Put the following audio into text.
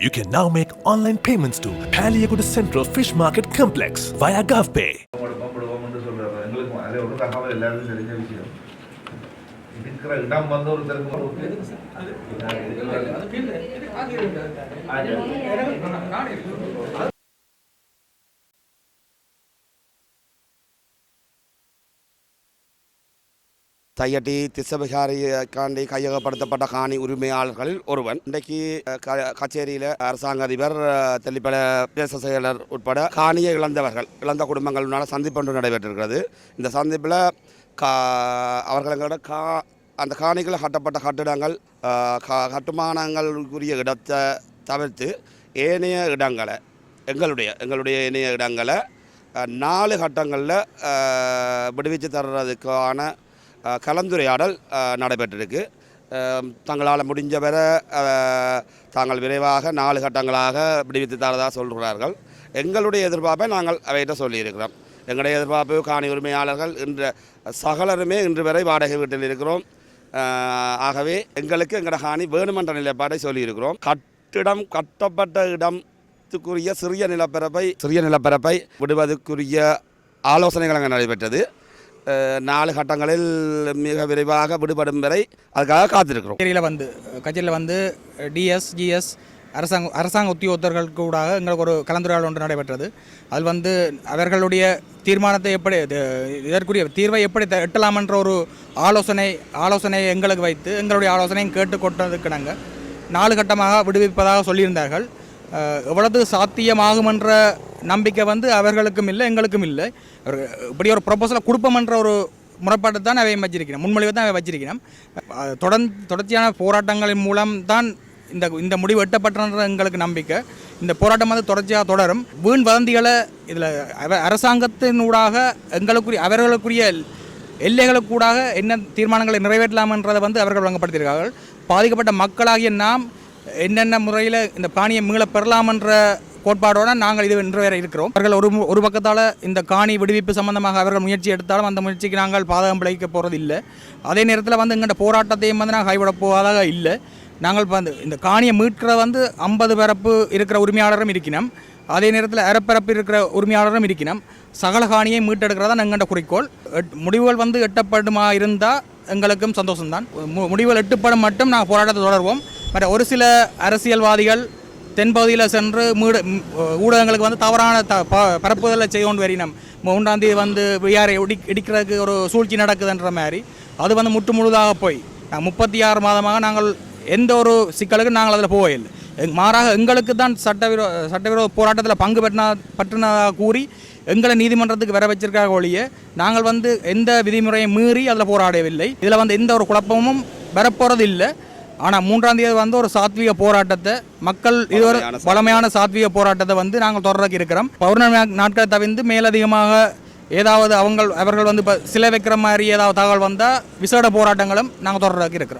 You can now make online payments to Paliaguda Central Fish Market Complex via GovPay. தையட்டி திசபிகாரிக்காண்டி கையகப்படுத்தப்பட்ட காணி உரிமையாளர்களில் ஒருவன். இன்றைக்கு க- கச்சேரியில் அரசாங்க அதிபர் தெளிப்பட தேச செயலர் உட்பட காணியை இழந்தவர்கள் இழந்த குடும்பங்களுடன் சந்திப்பு ஒன்று நடைபெற்றிருக்கிறது. இந்த சந்திப்பில் கா அவர்களோட கா அந்த காணிகள் கட்டப்பட்ட கட்டிடங்கள் க- கட்டுமானங்களுக்குரிய இடத்தை தவிர்த்து ஏனைய இடங்களை எங்களுடைய எங்களுடைய ஏனைய இடங்களை நாலு கட்டங்களில் விடுவிச்சு தர்றதுக்கான கலந்துரையாடல் நடைபெற்றிருக்கு. தங்களால் முடிஞ்ச வரை தாங்கள் விரைவாக நாலு கட்டங்களாக விடுவித்து தரதாக சொல்கிறார்கள். எங்களுடைய எதிர்பார்ப்பை நாங்கள் அவைகிட்ட சொல்லியிருக்கிறோம். எங்களுடைய எதிர்பார்ப்பு காணி உரிமையாளர்கள் இன்று சகலருமே இன்று வரை வாடகை வீட்டில் இருக்கிறோம். ஆகவே எங்களுக்கு எங்களோட காணி வேணுமென்ற நிலைப்பாடை சொல்லியிருக்கிறோம். கட்டிடம் கட்டப்பட்ட இடத்துக்குரிய சிறிய நிலப்பரப்பை சிறிய நிலப்பரப்பை விடுவதற்குரிய ஆலோசனைகள் அங்கே நடைபெற்றது. நாலு கட்டங்களில் மிக விரைவாக விடுபடும் வரை அதுக்காக காத்திருக்கிறோம். கச்சேரியில் வந்து கச்சேரியில் வந்து டிஎஸ் ஜிஎஸ் அரசாங்க அரசாங்க உத்தியோகத்தர்களுக்கு கூட எங்களுக்கு ஒரு கலந்துரையாடல் ஒன்று நடைபெற்றது. அதில் வந்து அவர்களுடைய தீர்மானத்தை எப்படி இதற்குரிய தீர்வை எப்படி த- எட்டலாம் என்ற ஒரு ஆலோசனை ஆலோசனை எங்களுக்கு வைத்து எங்களுடைய ஆலோசனையும் கேட்டு கொட்டதுக்கு நாங்கள் நாலு கட்டமாக விடுவிப்பதாக சொல்லியிருந்தார்கள். எவ்வளவு சாத்தியமாகும் என்ற நம்பிக்கை வந்து அவர்களுக்கும் இல்லை எங்களுக்கும் இல்லை. இப்படி ஒரு ப்ரொபோசலை கொடுப்போம்ன்ற ஒரு முறைப்பாட்டை தான் அவை வச்சிருக்கிறோம். முன்மொழிவை தான் அவை வச்சிருக்கிறோம். தொடர்ந்து தொடர்ச்சியான போராட்டங்களின் மூலம் தான் இந்த இந்த முடிவு எட்டப்பட்டன்ற எங்களுக்கு நம்பிக்கை. இந்த போராட்டம் வந்து தொடர்ச்சியாக தொடரும். வீண் வதந்திகளை இதில் அரசாங்கத்தினூடாக எங்களுக்குரிய அவர்களுக்குரிய எல்லைகளுக்கூடாக என்ன தீர்மானங்களை நிறைவேற்றலாம்ன்றதை வந்து அவர்கள் வழங்கப்படுத்தியிருக்கார்கள் பாதிக்கப்பட்ட மக்களாகிய நாம் என்னென்ன முறையில் இந்த பாணியை மீள பெறலாமென்ற கோட்பாடோடு நாங்கள் இது இன்று வரை இருக்கிறோம். அவர்கள் ஒரு ஒரு பக்கத்தால் இந்த காணி விடுவிப்பு சம்பந்தமாக அவர்கள் முயற்சி எடுத்தாலும் அந்த முயற்சிக்கு நாங்கள் பாதகம் பிழைக்க போகிறது இல்லை அதே நேரத்தில் வந்து எங்கள்கிட்ட போராட்டத்தையும் வந்து நாங்கள் கைவிட போவதாக இல்லை. நாங்கள் வந்து இந்த காணியை மீட்கிற வந்து ஐம்பது பரப்பு இருக்கிற உரிமையாளரும் இருக்கணும் அதே நேரத்தில் அறப்பரப்பு இருக்கிற உரிமையாளரும் இருக்கணும் சகல காணியை மீட்டெடுக்கிறதா எங்கள்கிட்ட குறிக்கோள். எட்- முடிவுகள் வந்து எட்டப்படுமா இருந்தால் எங்களுக்கும் சந்தோஷம்தான். மு- முடிவுகள் எட்டுப்படும் மட்டும் நாங்கள் போராட்டத்தை தொடர்வோம். மற்ற ஒரு சில அரசியல்வாதிகள் தென்பகுதியில் சென்று மீடு ஊடகங்களுக்கு வந்து தவறான த ப- பரப்புதலை செய்து கொண்டு வரினோம் மூன்றாம் தேதி வந்து விஆரை இடி இடிக்கிறதுக்கு ஒரு சூழ்ச்சி நடக்குதுன்ற மாதிரி. அது வந்து முற்று முழுதாக போய். முப்பத்தி ஆறு மாதமாக நாங்கள் எந்த ஒரு சிக்கலுக்கும் நாங்கள் அதில் போகவில்லை மாறாக எங்களுக்கு தான் சட்டவிரோ சட்டவிரோத போராட்டத்தில் பங்கு பெற்றினா பற்றினதாக கூறி எங்களை நீதிமன்றத்துக்கு வர வச்சிருக்காக ஒழிய நாங்கள் வந்து எந்த விதிமுறையை மீறி அதில் போராடவில்லை. இதில் வந்து எந்த ஒரு குழப்பமும் வரப்போகிறது இல்லை ஆனால் மூன்றாம் தேதி வந்து ஒரு சாத்வீக போராட்டத்தை மக்கள் இதுவரை பழமையான சாத்வீக. போராட்டத்தை வந்து நாங்கள் தொடர்றதுக்கு இருக்கிறோம். பௌர்ணமி நாட்களை தவிர்த்து மேலதிகமாக ஏதாவது அவங்க அவர்கள் வந்து இப்போ சிலை வைக்கிற மாதிரி ஏதாவது தகவல் வந்தால் விசேட போராட்டங்களும் நாங்கள் தொடர்றதுக்கு இருக்கிறோம்.